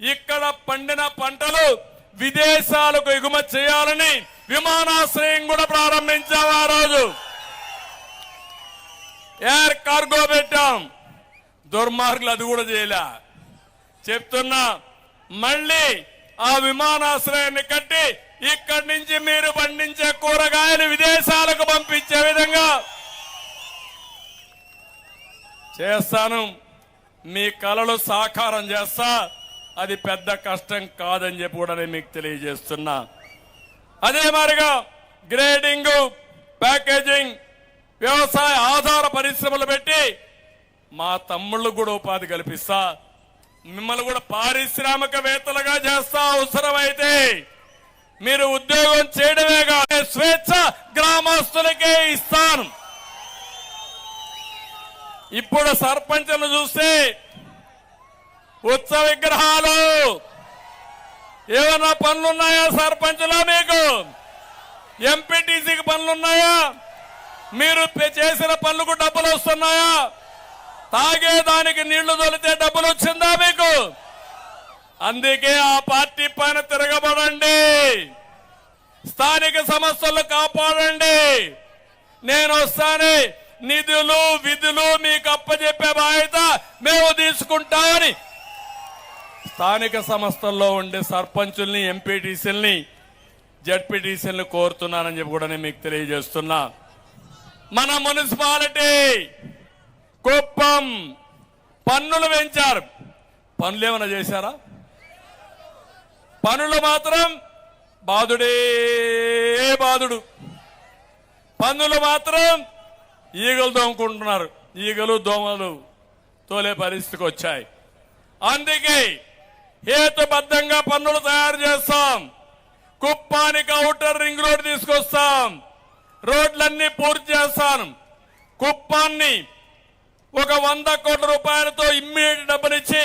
ఇక్కడ పండిన పంటలు విదేశాలకు ఎగుమతి చేయాలని విమానాశ్రయం కూడా ప్రారంభించాం ఆ రోజు. ఎయిర్ కార్గో పెట్టాం. దుర్మార్గులు అది కూడా చేయలే. చెప్తున్నా మళ్ళీ ఆ విమానాశ్రయాన్ని కట్టి ఇక్కడి నుంచి మీరు పండించే కూరగాయలు విదేశాలకు పంపించే విధంగా చేస్తాను. మీ కళలు సాకారం చేస్తా. అది పెద్ద కష్టం కాదని చెప్పి కూడా నేను మీకు తెలియజేస్తున్నా. అదే మరిగా గ్రేడింగ్ ప్యాకేజింగ్ వ్యవసాయ ఆధార పరిశ్రమలు పెట్టి మా తమ్ముళ్ళు కూడా ఉపాధి కల్పిస్తా. మిమ్మల్ని కూడా పారిశ్రామికవేత్తలుగా చేస్తా అవసరమైతే మీరు ఉద్యోగం చేయడమే కాదు స్వేచ్ఛ గ్రామస్తులకే ఇస్తాను. ఇప్పుడు సర్పంచులు చూస్తే ఉత్సవ విగ్రహాలు ఏమన్నా పనులున్నాయా సర్పంచులా మీకు? ఎంపీటీసీకి పనులున్నాయా? మీరు చేసిన పనులకు డబ్బులు వస్తున్నాయా? తాగేదానికి నీళ్ళు తొలితే డబ్బులు వచ్చిందా మీకు? అందుకే ఆ పార్టీ పైన తిరగబడండి. స్థానిక సమస్యలు కాపాడండి. నేను వస్తానే నిధులు విధులు మీకు అప్పచెప్పే బాధ్యత మేము తీసుకుంటామని స్థానిక సంస్థల్లో ఉండే సర్పంచుల్ని ఎంపీటీసీల్ని జడ్పీటీసీల్ని కోరుతున్నానని చెప్పి కూడా నేను మీకు తెలియజేస్తున్నా. మన మున్సిపాలిటీ కుప్పం పన్నులు పెంచారు. పనులు ఏమైనా చేశారా? పనులు మాత్రం బాధుడే బాధుడు. పన్నులు మాత్రం ఈగలు దోముకుంటున్నారు. ఈగలు దోమలు తోలే పరిస్థితికి వచ్చాయి. అందుకే హేతుబద్ధంగా పన్నులు తయారు చేస్తాం. కుప్పానికి అవుటర్ రింగ్ రోడ్ తీసుకొస్తాం. రోడ్లన్నీ పూర్తి చేస్తాను కుప్పాన్ని ఒక వంద కోట్ల రూపాయలతో ఇమ్మీడియట్ డబ్బులిచ్చి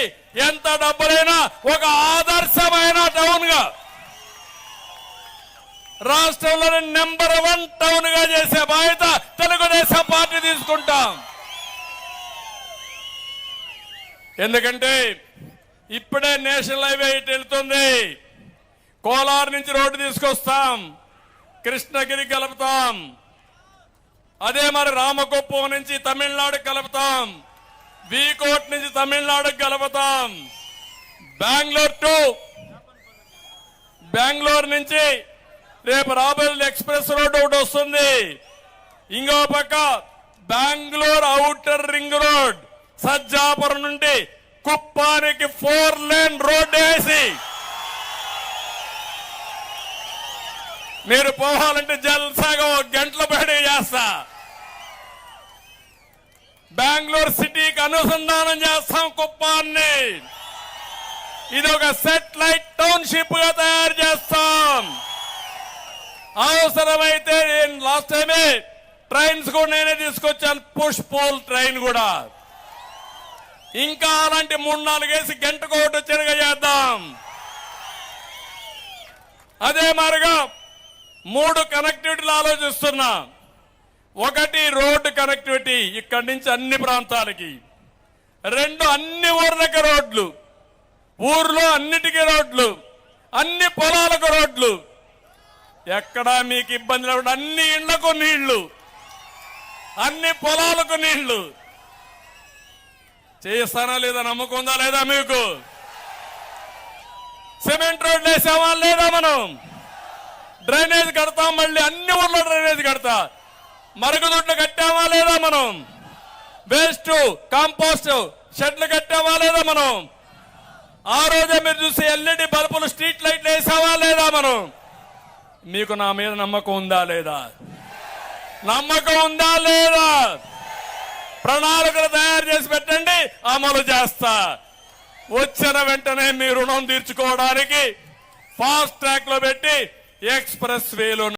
ఎంత డబ్బులైనా ఒక ఆదర్శమైన టౌన్గా రాష్ట్రంలోని నెంబర్ వన్ టౌన్గా చేసే బాధ్యత తెలుగుదేశం పార్టీ తీసుకుంటాం. ఎందుకంటే ఇప్పుడే నేషనల్ హైవే ఇటు వెళ్తుంది. కోలార్ నుంచి రోడ్డు తీసుకొస్తాం. కృష్ణగిరి కలుపుతాం. అదే మరి రామకుప్పం నుంచి తమిళనాడు కలుపుతాం. వీకోట్ నుంచి తమిళనాడు కలుపుతాం. బెంగళూరు టు బెంగళూరు నుంచి రేపు రాబోయే ఎక్స్ప్రెస్ రోడ్ ఒకటి వస్తుంది. ఇంకో పక్క Bengaluru outer ring road Sajjapuram నుండి కుప్పానికి ఫోర్ లేన్ రోడ్ వేసి. మీరు పోవాలంటే జల్సాగా ఒక గంటల బయట చేస్తా. బెంగళూరు సిటీకి అనుసంధానం చేస్తాం కుప్పాన్ని. ఇది ఒక సెటిలైట్ టౌన్షిప్గా తయారు చేస్తాం. అవసరమైతే నేను లాస్ట్ టైమే ట్రైన్స్ కూడా నేనే తీసుకొచ్చాను. పుష్ పోల్ ట్రైన్ కూడా. ఇంకా అలాంటి మూడు నాలుగేసి గంటకు ఒకటి తిరగ చేద్దాం. అదే మారుగా మూడు కనెక్టివిటీలు ఆలోచిస్తున్నా. ఒకటి రోడ్డు కనెక్టివిటీ ఇక్కడి నుంచి అన్ని ప్రాంతాలకి. రెండు అన్ని ఊర్లకు రోడ్లు. ఊర్లో అన్నిటికీ రోడ్లు. అన్ని పొలాలకు రోడ్లు. ఎక్కడా మీకు ఇబ్బంది లేకుండా అన్ని ఇళ్ళకు నీళ్ళు. అన్ని పొలాలకు నీళ్ళు. చేస్తానా లేదా నమ్మకం ఉందా లేదా మీకు? సిమెంట్ రోడ్లు వేసామా లేదా మనం? డ్రైనేజ్ కడతాం మళ్ళీ అన్ని ఊర్లో డ్రైనేజ్ కడతా. మరుగుదొడ్లు కట్టామా లేదా మనం? వేస్ట్ కాంపోస్ట్ షెడ్లు కట్టామా లేదా మనం? ఆ రోజే మీరు చూసి ఎల్ఈడి బల్బులు స్ట్రీట్ లైట్లు వేసావా లేదా మనం? మీకు నా మీద నమ్మకం ఉందా లేదా? నమ్మకం ఉందా లేదా? ప్రణాళికలు తయారు చేసి పెట్టండి అమలు చేస్తా. వచ్చిన వెంటనే మీ రుణం తీర్చుకోవడానికి ఫాస్ట్ ట్రాక్లో పెట్టి ఎక్స్ప్రెస్ వేలో